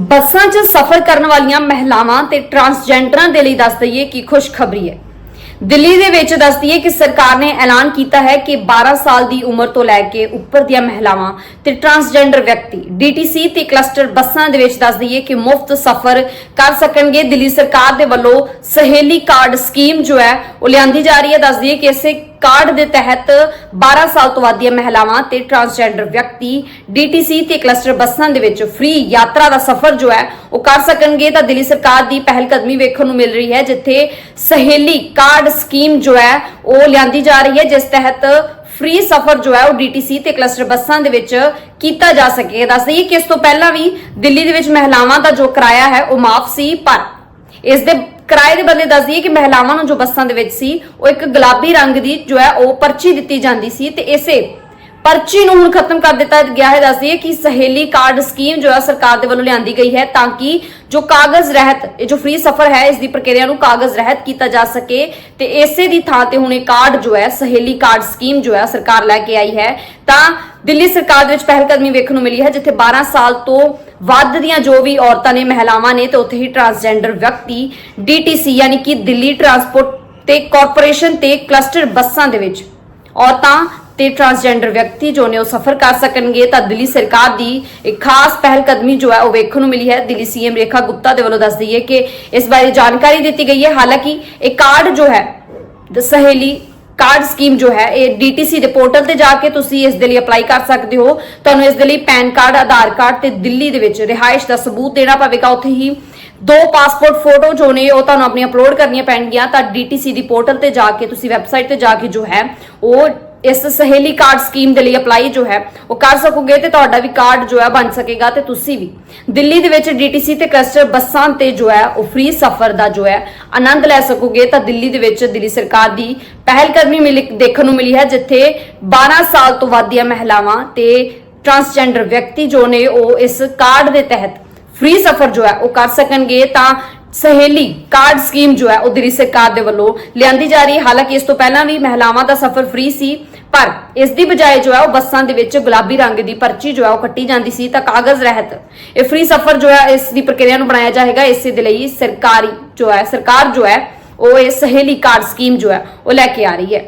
ਬੱਸਾਂ 'ਚ ਸਫ਼ਰ ਕਰਨ ਵਾਲੀਆਂ ਮਹਿਲਾਵਾਂ ਤੇ ਟਰਾਂਸਜੈਂਡਰਾਂ ਦੇ ਲਈ ਦੱਸ ਦਈਏ ਕਿ ਖੁਸ਼ਖਬਰੀ ਹੈ। ਦਿੱਲੀ ਦੇ ਵਿੱਚ ਦੱਸ ਦਈਏ ਕਿ ਸਰਕਾਰ ਨੇ ਐਲਾਨ ਕੀਤਾ ਹੈ ਕਿ 12 ਸਾਲ ਦੀ ਉਮਰ ਤੋਂ ਲੈ ਕੇ ਉੱਪਰ ਦੀਆਂ ਮਹਿਲਾਵਾਂ ਤੇ ਟਰਾਂਸਜੈਂਡਰ ਵਿਅਕਤੀ, ਡੀਟੀਸੀ ਤੇ ਕਲਸਟਰ ਬੱਸਾਂ ਦੇ ਵਿੱਚ ਦੱਸ ਦਈਏ ਕਿ ਮੁਫਤ ਸਫ਼ਰ ਕਰ ਸਕਣਗੇ। ਦਿੱਲੀ ਸਰਕਾਰ ਦੇ ਵੱਲੋਂ ਸਹੇਲੀ ਕਾਰਡ ਸਕੀਮ ਜੋ ਹੈ, ਉਹ ਲਿਆਂਦੀ ਜਾ ਰਹੀ ਹੈ। ਦੱਸ ਦਈਏ ਕਿ ਇਸੇ ਕਾਰਡ ਦੇ ਤਹਿਤ 12 ਸਾਲ ਤੋਂ ਵੱਧ ਦੀਆਂ ਮਹਿਲਾਵਾਂ ਤੇ ਟਰਾਂਸਜੈਂਡਰ ਵਿਅਕਤੀ ਡੀਟੀਸੀ ਤੇ ਕਲਸਟਰ ਬੱਸਾਂ ਦੇ ਵਿੱਚ ਫ੍ਰੀ ਯਾਤਰਾ ਦਾ ਸਫ਼ਰ ਜੋ ਹੈ, ਉਹ ਕਰ ਸਕਣਗੇ। ਤਾਂ ਦਿੱਲੀ ਸਰਕਾਰ ਦੀ ਪਹਿਲ ਕਦਮੀ ਵੇਖਣ ਨੂੰ ਮਿਲ ਰਹੀ ਹੈ, ਜਿੱਥੇ ਸਹੇਲੀ ਕਾਰਡ ਸਕੀਮ ਜੋ ਹੈ, ਉਹ ਲਿਆਂਦੀ ਜਾ ਰਹੀ ਹੈ, ਜਿਸ ਤਹਿਤ ਫ੍ਰੀ ਸਫ਼ਰ ਜੋ ਹੈ, ਉਹ ਡੀਟੀਸੀ ਤੇ ਕਲਸਟਰ ਬੱਸਾਂ ਦੇ ਵਿੱਚ ਕੀਤਾ ਜਾ ਸਕੇ। ਦੱਸ ਦਈਏ ਕਿ ਇਸ ਤੋਂ ਪਹਿਲਾਂ ਵੀ ਦਿੱਲੀ ਦੇ ਵਿੱਚ ਮਹਿਲਾਵਾਂ ਦਾ ਜੋ ਕਿਰਾਇਆ ਹੈ, ਉਹ ਮਾਫ ਸੀ, ਪਰ ਇਸ ਦੇ ਕਿਰਾਏ ਦੇ ਬਦਲੇ ਦੱਸ ਦਈਏ ਕਿ ਮਹਿਲਾਵਾਂ ਨੂੰ ਜੋ ਬੱਸਾਂ ਦੇ ਵਿੱਚ ਸੀ, ਉਹ ਇੱਕ ਗੁਲਾਬੀ ਰੰਗ ਦੀ ਜੋ ਹੈ, ਉਹ ਪਰਚੀ ਦਿੱਤੀ ਜਾਂਦੀ ਸੀ ਤੇ ਇਸੇ ਪਰਚੀ ਨੂੰ ਹੁਣ ਖਤਮ ਕਰ ਦਿੱਤਾ ਗਿਆ ਹੈ। ਦੱਸ ਦਈਏ ਕਿ ਸਹੇਲੀ ਕਾਰਡ ਸਕੀਮ ਜੋ ਹੈ ਸਰਕਾਰ ਦੇ ਵੱਲੋਂ ਲਿਆਂਦੀ ਗਈ ਹੈ ਤਾਂ ਕਿ ਜੋ ਕਾਗਜ਼ ਰਹਿਤ, ਇਹ ਜੋ ਫ੍ਰੀ ਸਫ਼ਰ ਹੈ, ਇਸ ਦੀ ਪ੍ਰਕਿਰਿਆ ਨੂੰ ਕਾਗਜ਼ ਰਹਿਤ ਕੀਤਾ ਜਾ ਸਕੇ ਤੇ ਇਸੇ ਦੀ ਥਾਂ ਤੇ ਹੁਣ ਇਹ ਕਾਰਡ ਜੋ ਹੈ, ਸਹੇਲੀ ਕਾਰਡ ਸਕੀਮ ਜੋ ਹੈ, ਸਰਕਾਰ ਲੈ ਕੇ ਆਈ ਹੈ। ਤਾਂ ਦਿੱਲੀ ਸਰਕਾਰ ਦੇ ਵਿੱਚ ਪਹਿਲ ਕਦਮੀ ਵੇਖਣ ਨੂੰ ਮਿਲੀ ਹੈ, ਜਿੱਥੇ 12 ਸਾਲ ਤੋਂ ਵੱਧ ਦੀਆਂ ਜੋ ਵੀ ਔਰਤਾਂ ਨੇ, ਮਹਿਲਾਵਾਂ ਨੇ, ਤੇ ਉੱਥੇ ਹੀ ਟਰਾਂਸਜੈਂਡਰ ਵਿਅਕਤੀ ਡੀਟੀਸੀ ਯਾਨੀ ਕਿ ਦਿੱਲੀ ਟਰਾਂਸਪੋਰਟ ਤੇ ਕਾਰਪੋਰੇਸ਼ਨ ਤੇ ਕਲਸਟਰ ਬੱਸਾਂ ਦੇ ਵਿੱਚ ਔਰਤਾਂ ਤੇ ਟਰਾਂਸਜੈਂਡਰ ਵਿਅਕਤੀ ਜੋ ਨੇ ਉਹ ਸਫ਼ਰ ਕਰ ਸਕਣਗੇ। ਤਾਂ ਦਿੱਲੀ ਸਰਕਾਰ ਦੀ ਇੱਕ ਖਾਸ ਪਹਿਲ ਕਦਮੀ ਜੋ ਹੈ, ਉਹ ਵੇਖਣ ਨੂੰ ਮਿਲੀ ਹੈ। ਦਿੱਲੀ ਸੀਐਮ ਰੇਖਾ ਗੁਪਤਾ ਦੇ ਵੱਲੋਂ ਦੱਸ ਦਈਏ ਕਿ ਇਸ ਬਾਰੇ ਜਾਣਕਾਰੀ ਦਿੱਤੀ ਗਈ ਹੈ। ਹਾਲਾਂਕਿ ਇਹ ਕਾਰਡ ਜੋ ਹੈ ਸਹੇਲੀ ਕਾਰਡ ਸਕੀਮ ਜੋ ਹੈ, ਇਹ ਡੀਟੀਸੀ ਦੇ ਪੋਰਟਲ ਤੇ ਜਾ ਕੇ ਤੁਸੀਂ ਇਸ ਦੇ ਲਈ ਅਪਲਾਈ ਕਰ ਸਕਦੇ ਹੋ। ਤੁਹਾਨੂੰ ਇਸ ਦੇ ਲਈ ਪੈਨ ਕਾਰਡ ਆਧਾਰ ਕਾਰਡ ਤੇ ਦਿੱਲੀ ਦੇ ਵਿੱਚ ਰਿਹਾਇਸ਼ ਦਾ ਸਬੂਤ ਦੇਣਾ ਪਵੇਗਾ। ਉੱਥੇ ਹੀ ਦੋ ਪਾਸਪੋਰਟ ਫੋਟੋ ਜੋ ਨੇ, ਉਹ ਤੁਹਾਨੂੰ ਆਪਣੀ ਅਪਲੋਡ ਕਰਨੀਆਂ ਪੈਣਗੀਆਂ। ਤਾਂ ਡੀਟੀਸੀ ਦੀ ਪੋਰਟਲ ਤੇ ਜਾ ਕੇ, ਤੁਸੀਂ ਵੈਬਸਾਈਟ ਤੇ ਜਾ ਕੇ ਜੋ ਹੈ, ਉਹ ਇਸ ਸਹੇਲੀ ਕਾਰਡ ਸਕੀਮ ਦੇ ਲਈ ਅਪਲਾਈ ਜੋ ਹੈ, ਉਹ ਕਰ ਸਕੋਗੇ ਤੇ ਤੁਹਾਡਾ ਵੀ ਕਾਰਡ ਜੋ ਹੈ ਬਣ ਸਕੇਗਾ ਤੇ ਤੁਸੀਂ ਵੀ। ਦਿੱਲੀ ਦੇ ਵਿੱਚ ਡੀਟੀਸੀ ਤੇ ਕਲਸਟਰ ਬੱਸਾਂ ਤੇ ਜੋ ਹੈ, ਉਹ ਫ੍ਰੀ ਸਫ਼ਰ ਦਾ ਜੋ ਹੈ, ਆਨੰਦ ਲੈ ਸਕੋਗੇ ਤਾਂ ਦਿੱਲੀ ਦੇ ਵਿੱਚ ਦਿੱਲੀ ਸਰਕਾਰ ਦੀ ਪਹਿਲ ਕਦਮੀ ਮਿਲੀ, ਦੇਖਣ ਨੂੰ ਮਿਲੀ ਹੈ, ਜਿੱਥੇ 12 ਸਾਲ ਤੋਂ ਵੱਧ ਦੀਆਂ ਮਹਿਲਾਵਾਂ ਤੇ ਟਰਾਂਸਜੈਂਡਰ ਵਿਅਕਤੀ ਜੋ ਨੇ, ਉਹ ਇਸ ਕਾਰਡ ਦੇ ਤਹਿਤ ਫ੍ਰੀ ਸਫ਼ਰ ਜੋ ਹੈ, ਉਹ ਕਰ ਸਕਣਗੇ ਤਾਂ ਸਹੇਲੀ ਕਾਰਡ ਸਕੀਮ ਜੋ ਹੈ ਉਹ ਦਿੱਲੀ ਸਰਕਾਰ ਦੇ ਵੱਲੋਂ ਲਿਆਂਦੀ ਜਾ ਰਹੀ ਹੈ। ਹਾਲਾਂਕਿ ਇਸ ਤੋਂ ਪਹਿਲਾਂ ਵੀ ਮਹਿਲਾਵਾਂ ਦਾ ਸਫ਼ਰ ਫ੍ਰੀ ਸੀ, ਪਰ ਇਸ ਦੀ ਬਜਾਏ ਜੋ ਹੈ ਉਹ ਬੱਸਾਂ ਦੇ ਵਿੱਚ ਗੁਲਾਬੀ ਰੰਗ ਦੀ ਪਰਚੀ ਜੋ ਹੈ ਉਹ ਕੱਟੀ ਜਾਂਦੀ ਸੀ ਤਾਂ ਕਾਗਜ਼ ਰਹਿਤ ਇਹ ਫ੍ਰੀ ਸਫ਼ਰ ਜੋ ਹੈ ਇਸ ਦੀ ਪ੍ਰਕਿਰਿਆ ਨੂੰ ਬਣਾਇਆ ਜਾਏਗਾ। ਇਸੇ ਦੇ ਲਈ ਸਰਕਾਰੀ ਜੋ ਹੈ, ਸਰਕਾਰ ਜੋ ਹੈ, ਉਹ ਇਹ ਸਹੇਲੀ ਕਾਰਡ ਸਕੀਮ ਜੋ ਹੈ ਉਹ ਲੈ ਕੇ ਆ ਰਹੀ ਹੈ।